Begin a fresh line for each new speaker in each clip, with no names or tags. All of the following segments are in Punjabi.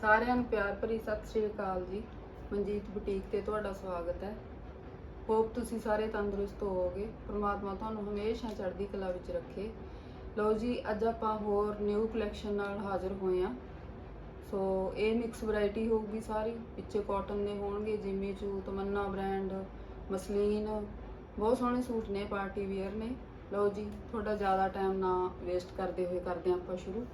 ਸਾਰਿਆਂ ਨੂੰ ਪਿਆਰ ਭਰੀ ਸਤਿ ਸ਼੍ਰੀ ਅਕਾਲ ਜੀ। ਮਨਜੀਤ ਬੁਟੀਕ ਤੇ ਤੁਹਾਡਾ ਸਵਾਗਤ ਹੈ। ਹੋਪ ਤੁਸੀਂ ਸਾਰੇ ਤੰਦਰੁਸਤ ਹੋਵੋਗੇ। ਪ੍ਰਮਾਤਮਾ ਤੁਹਾਨੂੰ ਹਮੇਸ਼ਾ ਚੜ੍ਹਦੀ ਕਲਾ ਵਿੱਚ ਰੱਖੇ। ਲਓ ਜੀ, ਅੱਜ ਆਪਾਂ ਹੋਰ ਨਿਊ ਕਲੈਕਸ਼ਨ ਨਾਲ ਹਾਜ਼ਰ ਹੋਏ ਆ ਸੋ ਇਹ ਮਿਕਸ ਵੈਰਾਈਟੀ ਹੋਊਗੀ ਸਾਰੀ। ਪਿੱਛੇ ਕਾਟਨ ਦੇ ਹੋਣਗੇ, ਜਿਮੀ ਚੂ ਤਮੰਨਾ ਬ੍ਰਾਂਡ ਮਸਲੀਨ। ਬਹੁਤ ਸੋਹਣੇ ਸੂਟ ਨੇ ਪਾਰਟੀ ਵੇਅਰ ਨੇ। ਲਓ ਜੀ, ਤੁਹਾਡਾ ਜ਼ਿਆਦਾ ਟਾਈਮ ਨਾ ਵੇਸਟ ਕਰਦੇ ਹੋਏ ਕਰਦੇ ਹਾਂ ਆਪਾਂ ਸ਼ੁਰੂ।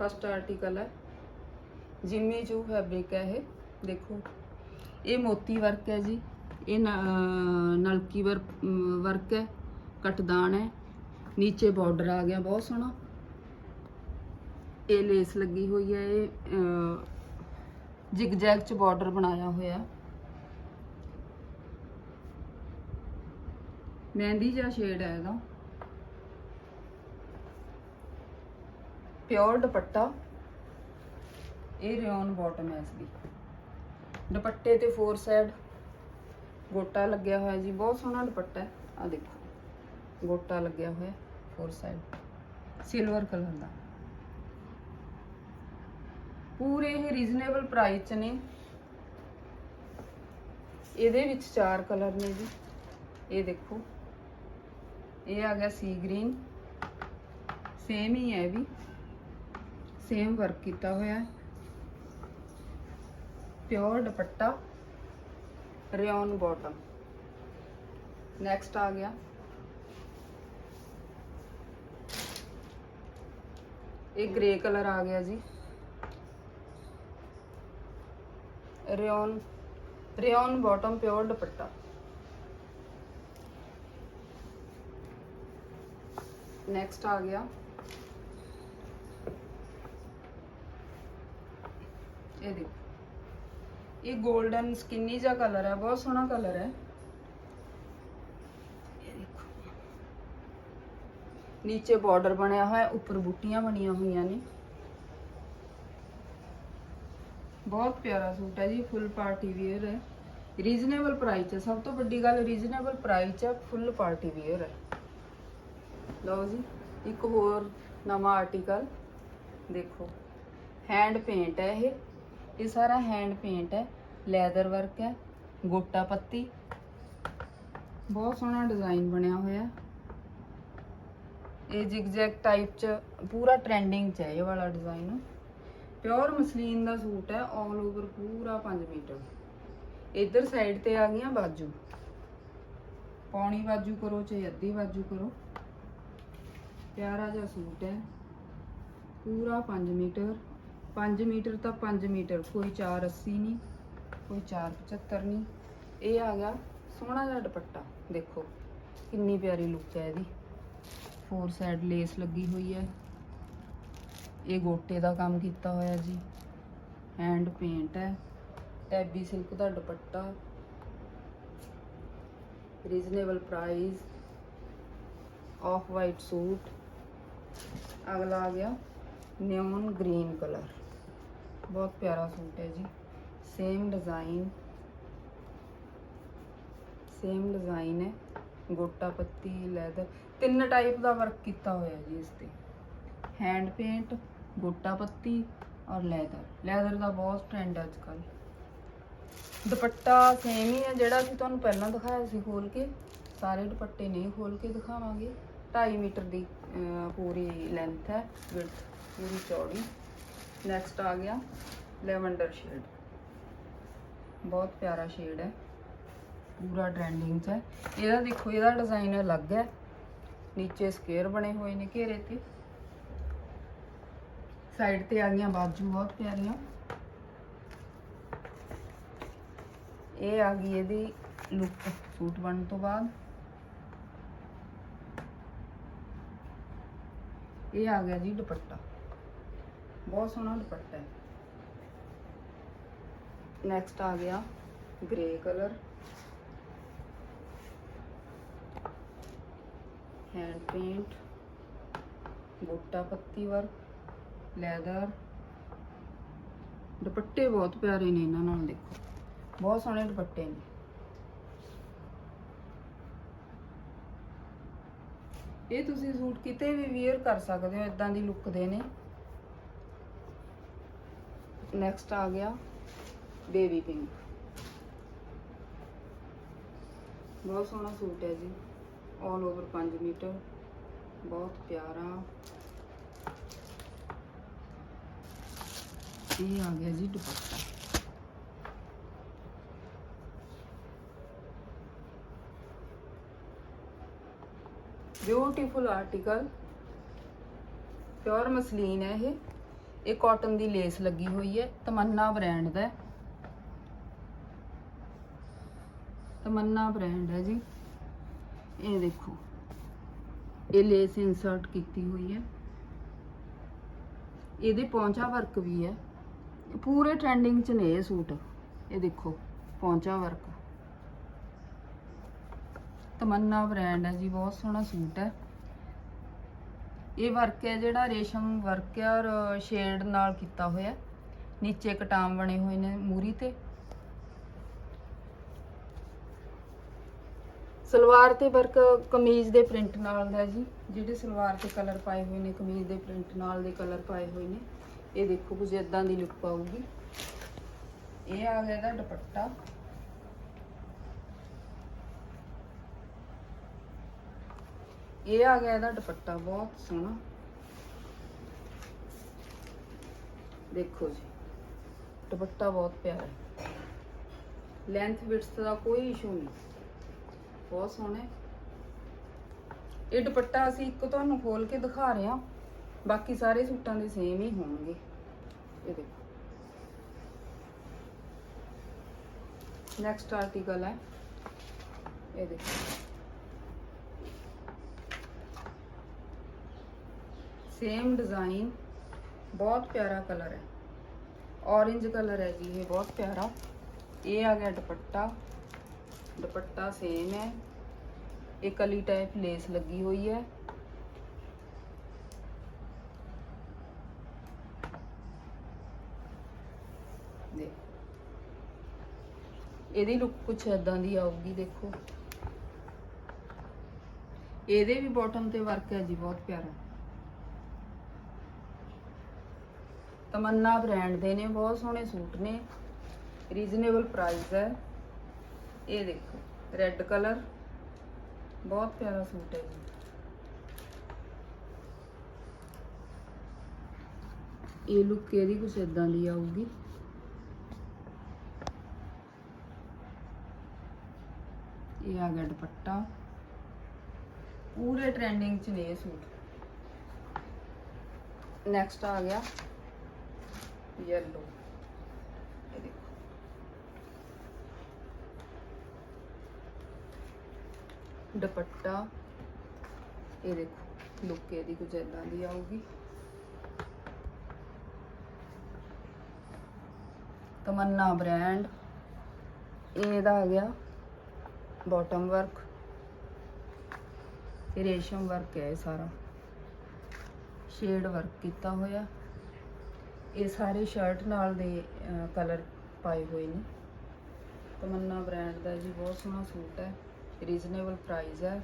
ਫਸਟ ਆਰਟੀਕਲ ਹੈ। ਜਿੰਮੀ ਚੂ ਫੈਬਰਿਕ ਹੈ ਇਹ, ਦੇਖੋ। ਇਹ ਮੋਤੀ ਵਰਕ ਹੈ ਜੀ। ਇਹ ਨਲਕੀ ਵਰਕ ਵਰਕ ਹੈ। ਕਟਦਾਨ ਹੈ। ਨੀਚੇ ਬਾਰਡਰ ਆ ਗਿਆ, ਬਹੁਤ ਸੋਹਣਾ। ਇਹ ਲੇਸ ਲੱਗੀ ਹੋਈ ਹੈ, ਇਹ ਜਿਗਜੈਗ ਚ ਬਾਰਡਰ ਬਣਾਇਆ ਹੋਇਆ। ਮਹਿੰਦੀ ਜਿਹਾ ਸ਼ੇਡ ਹੈ ਇਹਦਾ। ਪਿਓਰ ਦੁਪੱਟਾ। ਇਹ ਰਿਓਨ ਬਾਟਮ ਹੈ ਇਸ ਦੀ ਦੁਪੱਟੇ ਤੇ ਫੋਰ ਸਾਈਡ ਗੋਟਾ ਲੱਗਿਆ ਹੋਇਆ ਜੀ, ਬਹੁਤ ਸੋਹਣਾ ਦੁਪੱਟਾ ਹੈ। ਆ ਦੇਖੋ, ਗੋਟਾ ਲੱਗਿਆ ਹੋਇਆ ਫੋਰ ਸਾਈਡ ਸਿਲਵਰ ਕਲਰ ਦਾ। ਪੂਰੇ ਇਹ ਰੀਜ਼ਨੇਬਲ ਪ੍ਰਾਈਸ ਚ ਨੇ। ਇਹਦੇ ਵਿੱਚ ਚਾਰ ਕਲਰ ਨੇ ਜੀ। ਇਹ ਦੇਖੋ, ਇਹ ਆ ਗਿਆ ਸੀ ਗ੍ਰੀਨ ਸੇਮ ਹੀ ਹੈ ਵੀ। ਸੇਮ ਵਰਕ ਕੀਤਾ ਹੋਇਆ। ਹੈ pure dupatta rayon bottom next ਆ ਗਿਆ ਇਹ ਗ੍ਰੇ ਕਲਰ ਆ ਗਿਆ ਜੀ rayon rayon bottom pure dupatta next ਆ ਗਿਆ ਇਹ ਦੇਖੋ ਇਹ 골ਡਨ ਸਕਿਨੀ ਜਿਹਾ ਕਲਰ ਹੈ ਬਹੁਤ ਸੋਹਣਾ ਕਲਰ ਹੈ ਇਹ ਦੇਖੋ ਨੀਚੇ ਬਾਰਡਰ ਬਣਿਆ ਹੋਇਆ ਹੈ, ਉੱਪਰ ਬੂਟੀਆਂ ਬਣੀਆਂ ਹੋਈਆਂ ਨੇ ਬਹੁਤ ਪਿਆਰਾ ਸੂਟ ਹੈ ਜੀ ਫੁੱਲ ਪਾਰਟੀ ਵੇਅਰ ਹੈ ਰੀਜ਼ਨੇਬਲ ਪ੍ਰਾਈਸ ਹੈ ਸਭ ਤੋਂ ਵੱਡੀ ਗੱਲ ਰੀਜ਼ਨੇਬਲ ਪ੍ਰਾਈਸ ਹੈ ਫੁੱਲ ਪਾਰਟੀ ਵੇਅਰ ਹੈ ਲਓ ਜੀ ਇੱਕ ਹੋਰ ਨਵਾਂ ਆਰਟੀਕਲ ਦੇਖੋ ਹੈਂਡ ਪੇਂਟ ਹੈ ਇਹ ਇਹ ਸਾਰਾ ਹੈਂਡ ਪੇਂਟ ਹੈ ਲੈਦਰ ਵਰਕ ਹੈ, ਗੋਟਾ ਪੱਤੀ। ਬਹੁਤ ਸੋਹਣਾ ਡਿਜ਼ਾਈਨ ਬਣਿਆ ਹੋਇਆ। ਇਹ ਜਿਗਜੈਗ ਟਾਈਪ ਚ ਪੂਰਾ ਟ੍ਰੈਂਡਿੰਗ ਚ ਹੈ ਇਹ ਵਾਲਾ ਡਿਜ਼ਾਈਨ ਪਿਓਰ ਮਸਲੀਨ ਦਾ ਸੂਟ ਹੈ 올 ਓਵਰ ਪੂਰਾ 5 ਮੀਟਰ। ਇਧਰ ਸਾਈਡ ਤੇ ਆ ਗਈਆਂ ਬਾਜੂ। ਪੌਣੀ ਬਾਜੂ ਕਰੋ ਚਾਹੇ ਅੱਧੀ ਬਾਜੂ ਕਰੋ। ਪਿਆਰਾ ਜਿਹਾ ਸੂਟ ਹੈ। ਪੂਰਾ 5 ਮੀਟਰ। 5 ਮੀਟਰ ਤਾਂ 5 ਮੀਟਰ, ਕੋਈ 480 ਨਹੀਂ। ਕੋਈ 475 ਨਹੀਂ। ਇਹ ਆ ਗਿਆ ਸੋਹਣਾ ਜਿਹਾ ਦੁਪੱਟਾ, ਦੇਖੋ ਕਿੰਨੀ ਪਿਆਰੀ ਲੁੱਕ ਹੈ ਇਹਦੀ। ਫੋਰ ਸਾਈਡ ਲੇਸ ਲੱਗੀ ਹੋਈ ਹੈ। ਇਹ ਗੋਟੇ ਦਾ ਕੰਮ ਕੀਤਾ ਹੋਇਆ ਜੀ। ਹੈਂਡ ਪੇਂਟ ਹੈ। ਟੈਬੀ ਸਿਲਕ ਦਾ dupatta. Reasonable price off white suit ਅਗਲਾ ਆ ਗਿਆ ਨਿਓਨ ਗ੍ਰੀਨ ਕਲਰ ਬਹੁਤ ਪਿਆਰਾ ਸੂਟ ਹੈ ਜੀ। ਸੇਮ ਡਿਜ਼ਾਈਨ ਸੇਮ ਡਿਜ਼ਾਈਨ ਹੈ, ਗੋਟਾ ਪੱਤੀ ਲੈਦਰ ਤਿੰਨ ਟਾਈਪ ਦਾ ਵਰਕ ਕੀਤਾ ਹੋਇਆ ਜੀ ਇਸ ਤੇ। ਹੈਂਡ ਪੇਂਟ ਗੋਟਾ ਪੱਤੀ ਔਰ ਲੈਦਰ ਲੈਦਰ ਦਾ ਬਹੁਤ ਟ੍ਰੈਂਡ ਹੈ ਅੱਜ ਕੱਲ ਦੁਪੱਟਾ ਸੇਮ ਹੀ ਹੈ, ਜਿਹੜਾ ਅਸੀਂ ਤੁਹਾਨੂੰ ਪਹਿਲਾਂ ਦਿਖਾਇਆ ਸੀ ਖੋਲ ਕੇ। ਸਾਰੇ ਦੁਪੱਟੇ ਨਹੀਂ ਖੋਲ ਕੇ ਦਿਖਾਵਾਂਗੇ। 2.5 ਮੀਟਰ ਦੀ ਪੂਰੀ ਲੈਂਥ ਹੈ ਵਿਡਥ ਪੂਰੀ ਚੌੜੀ। ਨੈਕਸਟ ਆ ਗਿਆ ਲੈਵੈਂਡਰ ਸ਼ੇਡ ਬਹੁਤ ਪਿਆਰਾ ਸ਼ੇਡ ਹੈ। ਪੂਰਾ ਟ੍ਰੈਂਡਿੰਗ 'ਚ ਹੈ। ਇਹਦਾ ਦੇਖੋ, ਇਹਦਾ ਡਿਜ਼ਾਈਨ ਅਲੱਗ ਹੈ। ਨੀਚੇ ਸਕੁਅਰ ਬਣੇ ਹੋਏ ਨੇ ਘੇਰੇ ਤੇ। ਸਾਈਡ ਤੇ ਆ ਗਈਆਂ ਬਾਜੂ ਬਹੁਤ ਪਿਆਰੀਆਂ। ਇਹ ਆ ਗਈ ਇਹਦੀ ਲੁੱਕ ਸੂਟ ਬਣਨ ਤੋਂ ਬਾਅਦ। ਇਹ ਆ ਗਿਆ ਜੀ ਦੁਪੱਟਾ। ਬਹੁਤ ਸੋਹਣਾ ਦੁਪੱਟਾ ਹੈ। ਨੈਕਸਟ ਆ ਗਿਆ ਗ੍ਰੇ ਕਲਰ ਹੈਂਡ ਪੇਂਟ ਗੋਟਾ ਪੱਤੀ ਵਰਕ ਲੈਦਰ ਦੁਪੱਟੇ ਬਹੁਤ ਪਿਆਰੇ ਨੇ ਇਹਨਾਂ ਨਾਲ ਦੇਖੋ। ਬਹੁਤ ਸੋਹਣੇ ਦੁਪੱਟੇ ਨੇ। ਇਹ ਤੁਸੀਂ ਸੂਟ ਕਿਤੇ ਵੀ ਵੇਅਰ ਕਰ ਸਕਦੇ ਹੋ ਇਦਾਂ ਦੀ ਲੁੱਕ ਦੇ ਨੇ। ਨੈਕਸਟ ਆ ਗਿਆ ਬੇਬੀ ਪਿੰਕ। ਬਹੁਤ ਸੋਹਣਾ ਸੂਟ ਹੈ ਜੀ। All over 5 metre. ਬਹੁਤ ਪਿਆਰਾ। ਇਹ ਆ ਗਿਆ ਜੀ dupatta. Beautiful article pure muslin ਹੈ ਇਹ। ਇਹ ਕਾਟਨ ਦੀ ਲੇਸ ਲੱਗੀ ਹੋਈ ਹੈ। ਤਮੰਨਾ ਬ੍ਰਾਂਡ ਦਾ ਹੈ। ਤਮੰਨਾ ਬ੍ਰਾਂਡ ਹੈ ਜੀ। ਇਹ ਦੇਖੋ, ਇਹ ਲੇਸ ਇਨਸਰਟ ਕੀਤੀ ਹੋਈ ਹੈ। ਇਹਦੇ ਪੌਂਚਾ ਵਰਕ ਵੀ ਹੈ। ਪੂਰੇ ਟ੍ਰੈਂਡਿੰਗ ਚ ਨੇ ਇਹ ਸੂਟ। ਇਹ ਦੇਖੋ, ਪੌਂਚਾ ਵਰਕ ਤਮੰਨਾ ਬ੍ਰਾਂਡ ਹੈ ਜੀ, ਬਹੁਤ ਸੋਹਣਾ ਸੂਟ ਹੈ। ਇਹ ਵਰਕ ਹੈ ਜਿਹੜਾ ਰੇਸ਼ਮ ਵਰਕ ਹੈ ਔਰ ਸ਼ੇਡ ਨਾਲ ਕੀਤਾ ਹੋਇਆ ਨੀਚੇ ਕਟਾਮ ਬਣੇ ਹੋਏ ਨੇ ਮੂਰੀ ਤੇ। ਸਲਵਾਰ ਤੇ ਵਰਕ ਕਮੀਜ਼ ਦੇ ਪ੍ਰਿੰਟ ਨਾਲ ਦਾ ਜੀ। ਜਿਹੜੇ ਸਲਵਾਰ ਤੇ ਕਲਰ ਪਾਏ ਹੋਏ ਨੇ, ਕਮੀਜ਼ ਦੇ ਪ੍ਰਿੰਟ ਨਾਲ ਦੇ ਕਲਰ ਪਾਏ ਹੋਏ ਨੇ। ਇਹ ਦੇਖੋ ਕੁਝ ਇਦਾਂ ਦੀ ਲੁੱਕ ਆਊਗੀ ਇਹ ਆ ਗਿਆ ਇਹਦਾ ਦੁਪੱਟਾ। ਇਹ ਆ ਗਿਆ ਇਹਦਾ ਦੁਪੱਟਾ, ਬਹੁਤ ਸੋਹਣਾ। ਦੇਖੋ ਜੀ, ਦੁਪੱਟਾ ਬਹੁਤ ਪਿਆਰਾ ਲੈਂਥ ਵਿਡਥ ਦਾ ਕੋਈ ਇਸ਼ੂ ਨਹੀਂ। ਬਹੁਤ ਸੋਹਣਾ। ਹੈ ਇਹ ਦੁਪੱਟਾ ਅਸੀਂ ਇੱਕ ਤੁਹਾਨੂੰ ਖੋਲ ਕੇ ਦਿਖਾ ਰਹੇ। ਹਾਂ ਬਾਕੀ ਸਾਰੇ ਸੂਟਾਂ ਦੇ ਸੇਮ ਹੀ ਹੋਣਗੇ। ਇਹ ਦੇਖੋ। ਨੈਕਸਟ ਆਰਟੀਕਲ ਹੈ। ਇਹ ਦੇਖੋ। ਸੇਮ ਡਿਜ਼ਾਈਨ ਬਹੁਤ ਪਿਆਰਾ ਕਲਰ ਹੈ। ਔਰੇਂਜ ਕਲਰ ਹੈ ਜੀ, ਇਹ ਬਹੁਤ ਪਿਆਰਾ। ਇਹ ਆ ਗਿਆ ਦੁਪੱਟਾ। ਦੁਪੱਟਾ ਸੇਮ ਹੈ। ਇਹ ਕਲੀ ਟਾਈਪ ਲੇਸ ਲੱਗੀ ਹੋਈ ਹੈ। ਦੇਖ। ਇਹਦੀ ਲੁੱਕ ਕੁਛ ਇਦਾਂ ਦੀ ਆਊਗੀ, ਦੇਖੋ। ਇਹਦੇ ਵੀ ਬਾਟਮ ਤੇ ਵਰਕ ਹੈ ਜੀ, ਬਹੁਤ ਪਿਆਰਾ। ਤਮੰਨਾ ਬ੍ਰਾਂਡ ਦੇ ਨੇ, ਬਹੁਤ ਸੋਹਣੇ ਸੂਟ ਨੇ। ਰੀਜ਼ਨੇਬਲ ਪ੍ਰਾਈਸ ਹੈ। ਇਹ ਦੇਖੋ ਰੈੱਡ ਕਲਰ ਬਹੁਤ ਪਿਆਰਾ ਸੂਟ ਹੈ ਜੀ ਇਹ ਲੁੱਕ ਇਹਦੀ ਕੁਛ ਇਦਾਂ ਦੀ ਆਊਗੀ ਇਹ ਆ ਗਿਆ ਦੁਪੱਟਾ ਪੂਰੇ ਟ੍ਰੈਂਡਿੰਗ ਚ ਨੇ ਇਹ ਸੂਟ ਨੈਕਸਟ ਆ ਗਿਆ ਯੈਲੋ ਇਹ ਦੇਖੋ ਦੁਪੱਟਾ। ਇਹ ਦੇਖੋ, ਲੁੱਕ ਇਹਦੀ ਕੁਝ ਇਦਾਂ ਦੀ ਆਊਗੀ। ਤਮੰਨਾ ਬ੍ਰਾਂਡ। ਇਹਦਾ ਆ ਗਿਆ ਬਾਟਮ ਵਰਕ ਤੇ ਰੇਸ਼ਮ ਵਰਕ ਹੈ ਇਹ ਸਾਰਾ। ਸ਼ੇਡ ਵਰਕ ਕੀਤਾ ਹੋਇਆ। ਇਹ ਸਾਰੇ ਸ਼ਰਟ ਨਾਲ ਦੇ ਕਲਰ ਪਾਏ ਹੋਏ ਨੇ। ਤਮੰਨਾ ਬ੍ਰਾਂਡ ਦਾ ਜੀ ਬਹੁਤ ਸੋਹਣਾ ਸੂਟ ਹੈ। ਰੀਜ਼ਨੇਬਲ ਪ੍ਰਾਈਸ ਹੈ।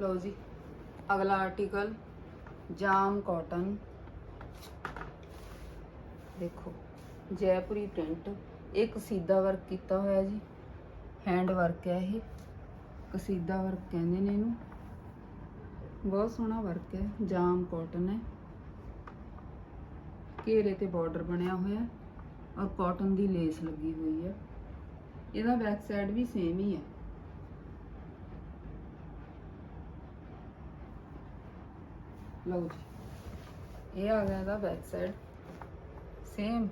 ਲਓ ਜੀ, ਅਗਲਾ ਆਰਟੀਕਲ ਜਾਮ ਕਾਟਨ ਦੇਖੋ, ਜੈਪੁਰੀ ਪ੍ਰਿੰਟ ਇਹ ਕਸੀਦਾ ਵਰਕ ਕੀਤਾ ਹੋਇਆ ਜੀ। ਹੈਂਡ ਵਰਕ ਹੈ ਇਹ। ਕਸੀਦਾ ਵਰਕ ਕਹਿੰਦੇ ਨੇ ਇਹਨੂੰ। ਬਹੁਤ ਸੋਹਣਾ ਵਰਕ ਹੈ, ਜਾਮ ਕਾਟਨ ਹੈ। ਘੇਰੇ ਤੇ ਬਾਰਡਰ ਬਣਿਆ ਹੋਇਆ। ਔਰ ਕਾਟਨ ਦੀ ਲੇਸ ਲੱਗੀ ਹੋਈ ਹੈ। ਇਹਦਾ ਬੈਕ ਸਾਈਡ ਵੀ ਸੇਮ ਹੀ ਹੈ। ਲਓ ਜੀ, ਇਹ ਆ ਗਿਆ ਇਹਦਾ back side same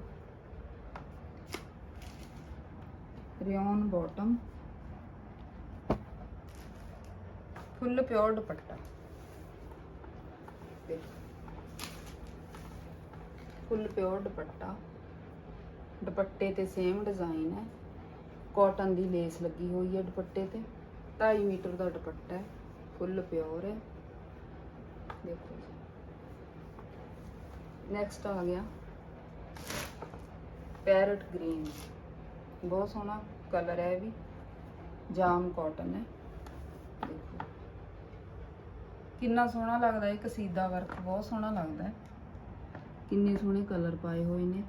rayon bottom full pure dupatta full pure dupatta ਦੁਪੱਟੇ ਤੇ ਸੇਮ ਡਿਜ਼ਾਈਨ ਹੈ। ਕਾਟਨ ਦੀ ਲੇਸ ਲੱਗੀ ਹੋਈ ਹੈ ਦੁਪੱਟੇ ਤੇ। 2.5 ਮੀਟਰ ਦਾ ਦੁਪੱਟਾ ਹੈ। ਫੁੱਲ ਪਿਓਰ ਹੈ। ਦੇਖੋ ਜੀ। ਨੈਕਸਟ ਆ ਗਿਆ। ਪੈਰਟ ਗ੍ਰੀਨ ਬਹੁਤ ਸੋਹਣਾ ਕਲਰ ਹੈ ਇਹ ਵੀ। ਜਾਮ ਕਾਟਨ ਹੈ। ਦੇਖੋ। ਕਿੰਨਾ ਸੋਹਣਾ ਲੱਗਦਾ ਹੈ। ਕਸੀਦਾ ਵਰਕ ਬਹੁਤ ਸੋਹਣਾ ਲੱਗਦਾ ਹੈ। ਕਿੰਨੇ ਸੋਹਣੇ ਕਲਰ ਪਾਏ ਹੋਏ ਨੇ।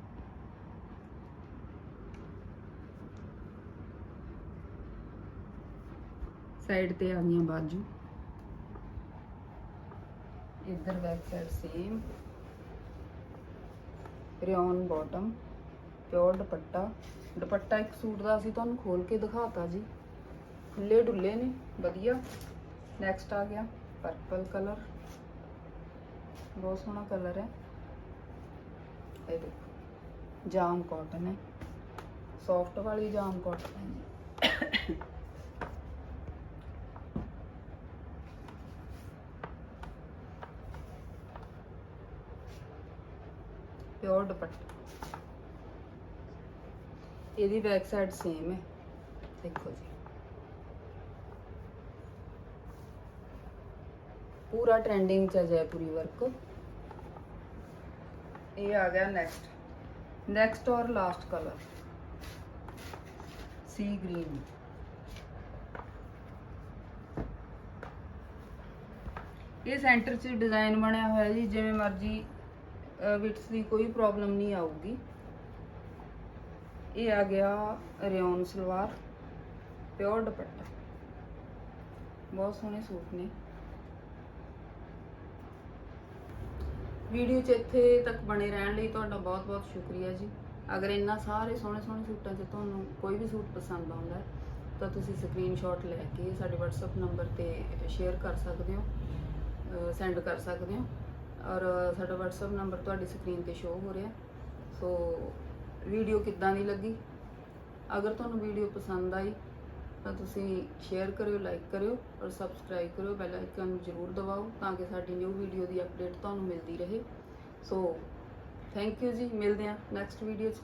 ਸਾਈਡ ਤੇ ਆ ਗਈਆਂ ਬਾਜੂ। ਇੱਧਰ back side same rayon bottom pure dupatta. Dupatta ਇੱਕ ਸੂਟ ਦਾ ਅਸੀਂ ਤੁਹਾਨੂੰ ਖੋਲ ਕੇ ਦਿਖਾਤਾ ਜੀ। ਖੁੱਲੇ ਡੁੱਲੇ ਨੇ, ਵਧੀਆ। ਨੈਕਸਟ ਆ ਗਿਆ ਪਰਪਲ ਕਲਰ ਬਹੁਤ ਸੋਹਣਾ ਕਲਰ ਹੈ। ਇਹ ਦੇਖੋ, ਜਾਮ ਕਾਟਨ ਹੈ। ਸੌਫਟ ਵਾਲੀ ਜਾਮ ਕਾਟਨ ਹੈ ਪਿਓਰ ਦੁਪੱਟਾ। ਇਹਦੀ ਬੈਕ ਸਾਈਡ ਸੇਮ ਹੈ ਦੇਖੋ ਜੀ। ਪੂਰਾ ਟ੍ਰੈਂਡਿੰਗ ਚ ਹੈ ਜੈਪੁਰੀ ਵਰਕ ਇਹ ਆ ਗਿਆ ਨੈਕਸਟ ਨੈਕਸਟ ਔਰ ਲਾਸਟ ਕਲਰ ਸੀ ਗ੍ਰੀਨ ਇਹ ਸੈਂਟਰ 'ਚ ਡਿਜ਼ਾਈਨ ਬਣਿਆ ਹੋਇਆ ਜੀ, ਜਿਵੇਂ ਮਰਜ਼ੀ ਵਿਟਸ ਦੀ ਕੋਈ ਪ੍ਰੋਬਲਮ ਨਹੀਂ ਆਊਗੀ। ਇਹ ਆ ਗਿਆ ਰਿਓਨ ਸਲਵਾਰ ਪਿਓਰ ਦੁਪੱਟਾ। ਬਹੁਤ ਸੋਹਣੇ ਸੂਟ ਨੇ। ਵੀਡੀਓ 'ਚ ਇੱਥੇ ਤੱਕ ਬਣੇ ਰਹਿਣ ਲਈ ਤੁਹਾਡਾ ਬਹੁਤ-ਬਹੁਤ ਸ਼ੁਕਰੀਆ ਜੀ। ਅਗਰ ਇੰਨਾ ਸਾਰੇ ਸੋਹਣੇ ਸੋਹਣੇ ਸੂਟਾਂ 'ਚ ਤੁਹਾਨੂੰ ਕੋਈ ਵੀ ਸੂਟ ਪਸੰਦ ਆਉਂਦਾ ਹੈ, ਤਾਂ ਤੁਸੀਂ ਸਕਰੀਨਸ਼ਾਟ ਲੈ ਕੇ ਸਾਡੇ WhatsApp ਨੰਬਰ ਤੇ ਸ਼ੇਅਰ ਕਰ ਸਕਦੇ ਹੋ ਸੈਂਡ ਕਰ ਸਕਦੇ ਹੋ। ਔਰ ਸਾਡਾ WhatsApp ਨੰਬਰ ਤੁਹਾਡੀ ਸਕਰੀਨ ਤੇ ਸ਼ੋ ਹੋ ਰਿਹਾ। ਸੋ ਵੀਡੀਓ ਕਿੱਦਾਂ ਦੀ ਲੱਗੀ? ਅਗਰ ਤੁਹਾਨੂੰ ਵੀਡੀਓ ਪਸੰਦ ਆਈ, ਤਾਂ ਤੁਸੀਂ ਸ਼ੇਅਰ ਕਰਿਓ ਲਾਈਕ ਕਰਿਓ ਔਰ ਸਬਸਕ੍ਰਾਈਬ ਕਰਿਓ। ਬੈਲ ਆਈਕਨ ਨੂੰ ਜ਼ਰੂਰ ਦਬਾਓ ਤਾਂ ਕਿ ਸਾਡੀ ਨਿਊ ਵੀਡੀਓ ਦੀ ਅਪਡੇਟ ਤੁਹਾਨੂੰ ਮਿਲਦੀ ਰਹੇ। ਸੋ ਥੈਂਕ ਯੂ ਜੀ। ਮਿਲਦੇ ਹਾਂ ਨੈਕਸਟ ਵੀਡੀਓ 'ਚ।